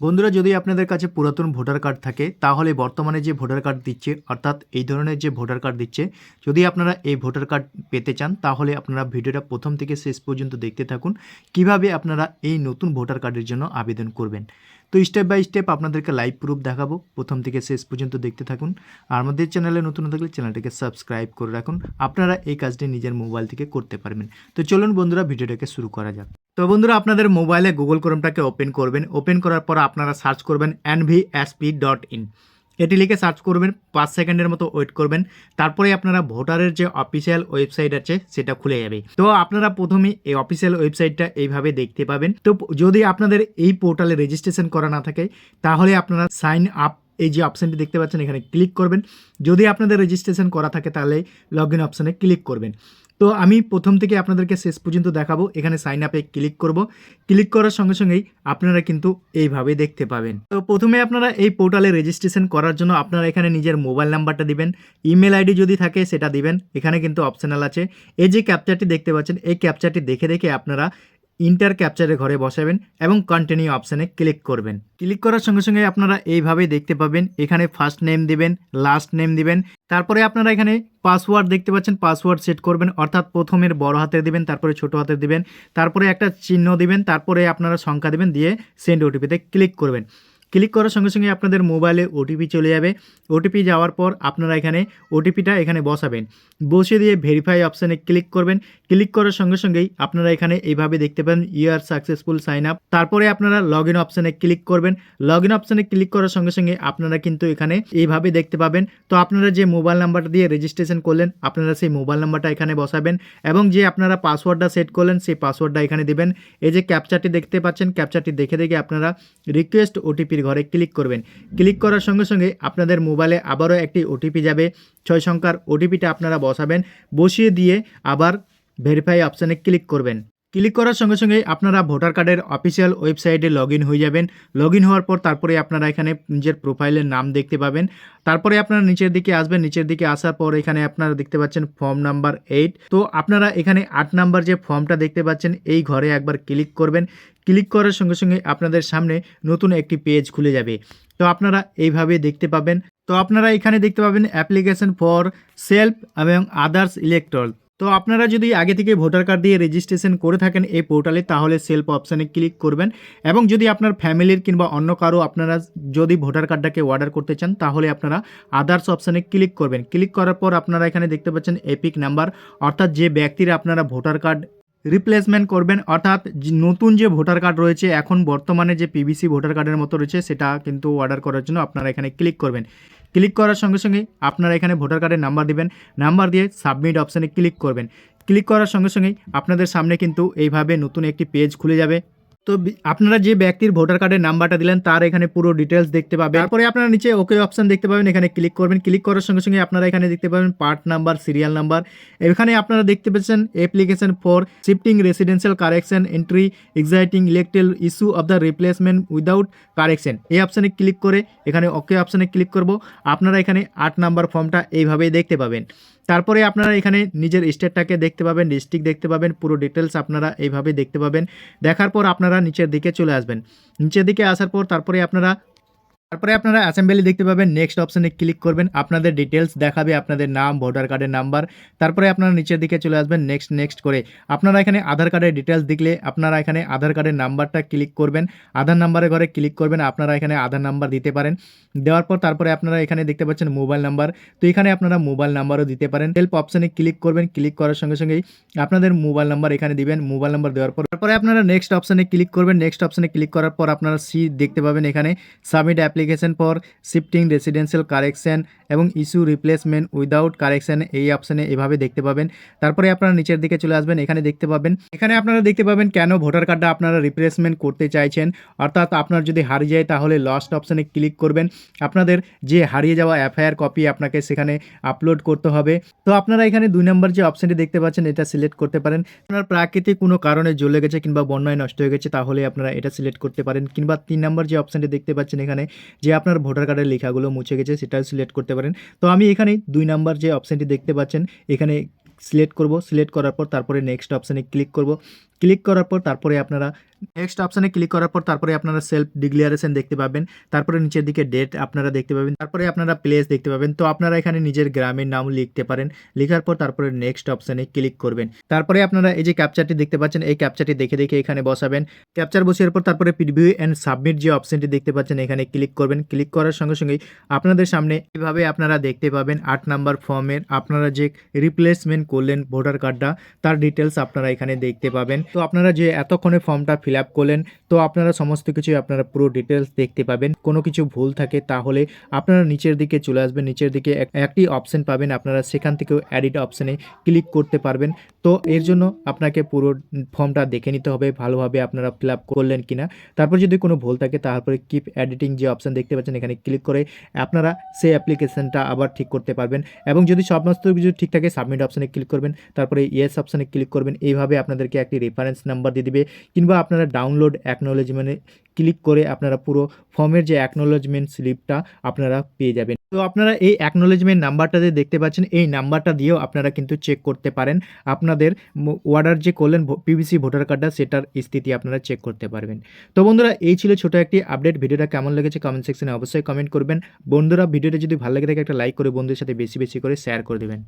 বন্ধুরা, যদি আপনাদের কাছে পুরাতন ভোটার কার্ড থাকে, তাহলে বর্তমানে যে ভোটার কার্ড দিচ্ছে, অর্থাৎ এই ধরনের যে ভোটার কার্ড দিচ্ছে, যদি আপনারা এই ভোটার কার্ড পেতে চান, তাহলে আপনারা ভিডিওটা প্রথম থেকে শেষ পর্যন্ত দেখতে থাকুন। কীভাবে আপনারা এই নতুন ভোটার কার্ডের জন্য আবেদন করবেন? তো স্টেপ বাই স্টেপ আপনাদেরকে লাইভ প্রুফ দেখাবো। প্রথম থেকে শেষ পর্যন্ত দেখতে থাকুন। আর আমাদের চ্যানেলে নতুন থাকলে চ্যানেলটাকে সাবস্ক্রাইব করে রাখুন। আপনারা এই কাজটি নিজের মোবাইল থেকে করতে পারবেন। তো চলুন বন্ধুরা, ভিডিওটাকে শুরু করা যাক। তো বন্ধুরা, আপনাদের মোবাইলে গুগল ক্রোমটাকে ওপেন করবেন। ওপেন করার পর আপনারা সার্চ করবেন এনভিএসপি ডট ইন এটি লিখে সার্চ করবেন, পাঁচ সেকেন্ডের মতো ওয়েট করবেন। তারপরে আপনারা ভোটারের যে অফিসিয়াল ওয়েবসাইট আছে, সেটা খুলে যাবে। তো আপনারা প্রথমে এই অফিসিয়াল ওয়েবসাইটটা এইভাবে দেখতে পাবেন। তো যদি আপনাদের এই পোর্টালে রেজিস্ট্রেশন করা না থাকে, তাহলে আপনারা সাইন আপ এই যে অপশানটি দেখতে পাচ্ছেন, এখানে ক্লিক করবেন। যদি আপনাদের রেজিস্ট্রেশন করা থাকে, তাহলে লগ ইন অপশানে ক্লিক করবেন। তো আমি প্রথম থেকে আপনাদেরকে শেষ পর্যন্ত দেখাবো। এখানে সাইন আপে ক্লিক করব। ক্লিক করার সঙ্গে সঙ্গেই আপনারা কিন্তু এইভাবে দেখতে পাবেন। তো প্রথমে আপনারা এই পোর্টালে রেজিস্ট্রেশন করার জন্য আপনারা এখানে নিজের মোবাইল নাম্বারটা দিবেন। ইমেল আইডি যদি থাকে সেটা দিবেন। এখানে কিন্তু অপশনাল আছে। এই যে ক্যাপচারটি দেখতে পাচ্ছেন, এই ক্যাপচারটি দেখে দেখে আপনারা ইন্টার ক্যাপচারের ঘরে বসাবেন এবং কন্টিনিউ অপশানে ক্লিক করবেন। ক্লিক করার সঙ্গে সঙ্গে আপনারা এইভাবেই দেখতে পাবেন, এখানে ফার্স্ট নেম দিবেন লাস্ট নেম দিবেন, তারপরে আপনারা এখানে পাসওয়ার্ড দেখতে পাচ্ছেন পাসওয়ার্ড সেট করবেন, অর্থাৎ প্রথমের বড় হাতে দিবেন, তারপরে ছোট হাতে দিবেন, তারপরে একটা চিহ্ন দিবেন, তারপরে আপনারা সংখ্যা দিবেন, দিয়ে সেন্ড ওটিপিতে ক্লিক করবেন। ক্লিক করার সঙ্গে সঙ্গে আপনাদের মোবাইলে ওটিপি চলে যাবে। ওটিপি যাওয়ার পর আপনারা এখানে ওটিপিটা এখানে বসাবেন। বসে দিয়ে ভেরিফাই অপশানে ক্লিক করবেন। ক্লিক করার সঙ্গে সঙ্গেই আপনারা এখানে এইভাবে দেখতে পাবেন ইয়ার সাকসেসফুল সাইন আপ তারপরে আপনারা লগ ইন অপশানে ক্লিক করবেন। লগ ইন অপশানে ক্লিক করার সঙ্গে সঙ্গে আপনারা কিন্তু এখানে এইভাবে দেখতে পাবেন। তো আপনারা যে মোবাইল নাম্বারটা দিয়ে রেজিস্ট্রেশন করলেন, আপনারা সেই মোবাইল নাম্বারটা এখানে বসাবেন এবং যে আপনারা পাসওয়ার্ডটা সেট করলেন, সেই পাসওয়ার্ডটা এখানে দেবেন। এই যে ক্যাপচারটি দেখতে পাচ্ছেন ক্যাপচারটি দেখে দেখে আপনারা রিকোয়েস্ট ওটিপির ঘরে ক্লিক করবেন। ক্লিক করার সঙ্গে সঙ্গে আপনাদের মোবাইলে আবারও একটি ওটিপি যাবে। ছয় সংখ্যার ওটিপিটা আপনারা বসাবেন। বসিয়ে দিয়ে আবার ভেরিফাই অপশানে ক্লিক করবেন। ক্লিক করার সঙ্গে সঙ্গে আপনারা ভোটার কার্ডের অফিসিয়াল ওয়েবসাইটে লগ হয়ে যাবেন। লগ হওয়ার পর তারপরে আপনারা এখানে নিজের প্রোফাইলের নাম দেখতে পাবেন। তারপরে আপনারা নিচের দিকে আসবেন। নিচের দিকে আসার পর এখানে আপনারা দেখতে পাচ্ছেন ফর্ম নাম্বার এইট তো আপনারা এখানে আট নাম্বার যে ফর্মটা দেখতে পাচ্ছেন, এই ঘরে একবার ক্লিক করবেন। ক্লিক করার সঙ্গে সঙ্গে আপনাদের সামনে নতুন একটি পেজ খুলে যাবে। তো আপনারা এইভাবে দেখতে পাবেন। তো আপনারা এখানে দেখতে পাবেন অ্যাপ্লিকেশন ফর সেলফ এবং আদার্স ইলেকট্রল। তো আপনারা যদি আগে থেকে ভোটার কার্ড দিয়ে রেজিস্ট্রেশন করে থাকেন এই পোর্টালে, তাহলে সেলফ অপশানে ক্লিক করবেন এবং যদি আপনার ফ্যামিলির কিংবা অন্য কারও আপনারা যদি ভোটার কার্ডটাকে অর্ডার করতে চান, তাহলে আপনারা আদার্স অপশানে ক্লিক করবেন। ক্লিক করার পর আপনারা এখানে দেখতে পাচ্ছেন এপিক নাম্বার, অর্থাৎ যে ব্যক্তির আপনারা ভোটার কার্ড রিপ্লেসমেন্ট করবেন, অর্থাৎ নতুন যে ভোটার কার্ড রয়েছে, এখন বর্তমানে যে পিবিসি ভোটার কার্ডের মতো রয়েছে, সেটা কিন্তু অর্ডার করার জন্য আপনারা এখানে ক্লিক করবেন। ক্লিক করার সঙ্গে সঙ্গে আপনারা এখানে ভোটার কার্ডের নাম্বার দিবেন নাম্বার দিয়ে সাবমিট অপশানে ক্লিক করবেন। ক্লিক করার সঙ্গে সঙ্গেই আপনাদের সামনে কিন্তু এইভাবে নতুন একটি পেজ খুলে যাবে। তো আপনারা যে ব্যক্তির ভোটার কার্ডের নাম্বারটা দিলেন, তার এখানে পুরো ডিটেলস দেখতে পাবেন। তারপরে আপনারা নিচে ওকে অপশন দেখতে পাবেন, এখানে ক্লিক করবেন। ক্লিক করার সঙ্গে সঙ্গে আপনারা এখানে দেখতে পাবেন পার্ট নাম্বার সিরিয়াল নাম্বার এখানে আপনারা দেখতে পাচ্ছেন application for shifting residential correction entry exciting electoral issue of the replacement without correction এই অপশানে ক্লিক করে এখানে ওকে অপশানে ক্লিক করব। আপনারা এখানে আট নাম্বার ফর্মটা এইভাবেই দেখতে পাবেন। তারপরে আপনারা এখানে নিজের স্টেটটাকে দেখতে পাবেন ডিস্ট্রিক্ট দেখতে পাবেন, পুরো ডিটেলস আপনারা এইভাবে দেখতে পাবেন। দেখার পর আপনারা নিচের দিকে চলে আসবেন। নিচের দিকে আসার পর তারপরে আপনারা তারপরে আপনারা অ্যাসেম্বলি দেখতে পাবেন নেক্সট অপশানে ক্লিক করবেন, আপনাদের ডিটেলস দেখাবে, আপনাদের নাম ভোটার কার্ডের নাম্বার তারপরে আপনারা নিচের দিকে চলে আসবেন নেক্সট নেক্সট করে। আপনারা এখানে আধার কার্ডের ডিটেলস দেখলে, আপনারা এখানে আধার কার্ডের নাম্বারটা ক্লিক করবেন। আধার নাম্বারের ঘরে ক্লিক করবেন, আপনারা এখানে আধার নাম্বার দিতে পারেন। দেওয়ার পর তারপরে আপনারা এখানে দেখতে পাচ্ছেন মোবাইল নাম্বার তো এখানে আপনারা মোবাইল নাম্বারও দিতে পারেন। হেল্প অপশানে ক্লিক করবেন ক্লিক করার সঙ্গে সঙ্গেই আপনাদের মোবাইল নাম্বার এখানে দিবেন মোবাইল নাম্বার দেওয়ার পর। তারপরে আপনারা নেক্সট অপশানে ক্লিক করবেন নেক্সট অপশানে ক্লিক করার পর আপনারা সি দেখতে পাবেন এখানে submit application for shifting residential correction এবং ইস্যু রিপ্লেসমেন্ট উইদাউট কারেকশন এই অপশানে এভাবে দেখতে পাবেন। তারপরে আপনারা নিচের দিকে চলে আসবেন, এখানে দেখতে পাবেন। এখানে আপনারা দেখতে পাবেন কেন ভোটার কার্ডটা আপনারা রিপ্লেসমেন্ট করতে চাইছেন। অর্থাৎ আপনার যদি হারিয়ে যায় তাহলে লস্ট অপশানে ক্লিক করবেন। আপনাদের যে হারিয়ে যাওয়া এফআইআর কপি আপনাকে সেখানে আপলোড করতে হবে। তো আপনারা এখানে দুই নম্বর যে অপশানটি দেখতে পাচ্ছেন, এটা সিলেক্ট করতে পারেন। আপনার প্রাকৃতিক কোনো কারণে জ্বলে গেছে কিংবা বন্যায় নষ্ট হয়ে গেছে, তাহলে আপনারা এটা সিলেক্ট করতে পারেন। কিংবা তিন নম্বর যে অপশানটি দেখতে পাচ্ছেন এখানে যে আপনার ভোটার কার্ডের লেখাগুলো মুছে গেছে, সেটাও সিলেক্ট করতে পারেন। তো আমি এখানে দুই নাম্বার যে অপশানটি দেখতে পাচ্ছেন, এখানে সিলেক্ট করব। সিলেক্ট করার পর তারপরে নেক্সট অপশানে ক্লিক করব। ক্লিক করার পর তারপরে আপনারা নেক্সট অপশানে ক্লিক করার পর তারপরে আপনারা সেলফ ডিক্লিয়ারেশন দেখতে পাবেন। তারপরে নিচের দিকে ডেট আপনারা দেখতে পাবেন। তারপরে আপনারা প্লেস দেখতে পাবেন। তো আপনারা এখানে নিজের গ্রামের নাম লিখতে পারেন। লেখার পর তারপরে নেক্সট অপশানে ক্লিক করবেন। তারপরে আপনারা এই যে ক্যাপচারটি দেখতে পাচ্ছেন, এই ক্যাপচারটি দেখে দেখে এখানে বসাবেন। ক্যাপচার বসার পর তারপরে প্রিভিউ অ্যান্ড সাবমিট যে অপশনটি দেখতে পাচ্ছেন, এখানে ক্লিক করবেন। ক্লিক করার সঙ্গে সঙ্গেই আপনাদের সামনে এভাবে আপনারা দেখতে পাবেন আট নাম্বার ফর্মের আপনারা যে রিপ্লেসমেন্ট করলেন ভোটার কার্ডটা তার ডিটেলস আপনারা এখানে দেখতে পাবেন। তো আপনারা যে এতক্ষণে ফর্মটা ফিল আপ করলেন, তো আপনারা সমস্ত কিছু আপনারা পুরো ডিটেলস দেখতে পাবেন। কোনো কিছু ভুল থাকে, তাহলে আপনারা নিচের দিকে চলে আসবেন, নিচের দিকে এক- একটি অপশন পাবেন, আপনারা সেখান থেকেও অ্যাডিট অপশনে ক্লিক করতে পারবেন। তো এর জন্য আপনাকে পুরো ফর্মটা দেখে নিতে হবে, ভালোভাবে আপনারা ফিল আপ করলেন কিনা। তারপর যদি কোনো ভুল থাকে, তারপরে কিপ এডিটিং যে অপশন দেখতে পাচ্ছেন, এখানে ক্লিক করে আপনারা সেই অ্যাপ্লিকেশনটা আবার ঠিক করতে পারবেন। এবং যদি সমস্ত কিছু ঠিক থাকে সাবমিট অপশানে ক্লিক করবেন, তারপরে ইয়েস অপশানে ক্লিক করবেন। এইভাবে আপনাদেরকে একটি রেফারেন্স নাম্বার দিয়ে দিবে, কিংবা আপনারা ডাউনলোড অ্যাকনোলেজমেন্টে ক্লিক করে আপনারা পুরো ফর্মের যে অ্যাকনোলেজমেন্ট স্লিপটা আপনারা পেয়ে যাবেন। তো আপনারা এই অ্যাকনোলেজমেন্ট নাম্বারটাতে দেখতে পাচ্ছেন, এই নাম্বারটা দিয়েও আপনারা কিন্তু চেক করতে পারেন। আপনাদের অর্ডার যে করলেন পিভিসি ভোটার কার্ডটা সেটার স্থিতি আপনারা চেক করতে পারবেন। তো বন্ধুরা, এই ছিল ছোট একটি আপডেট ভিডিওটা কেমন লেগেছে কমেন্ট সেকশনে অবশ্যই কমেন্ট করবেন। বন্ধুরা, ভিডিওটা যদি ভালো লাগে থাকে, একটা লাইক করে বন্ধুদের সাথে বেশি বেশি করে শেয়ার করে দেবেন।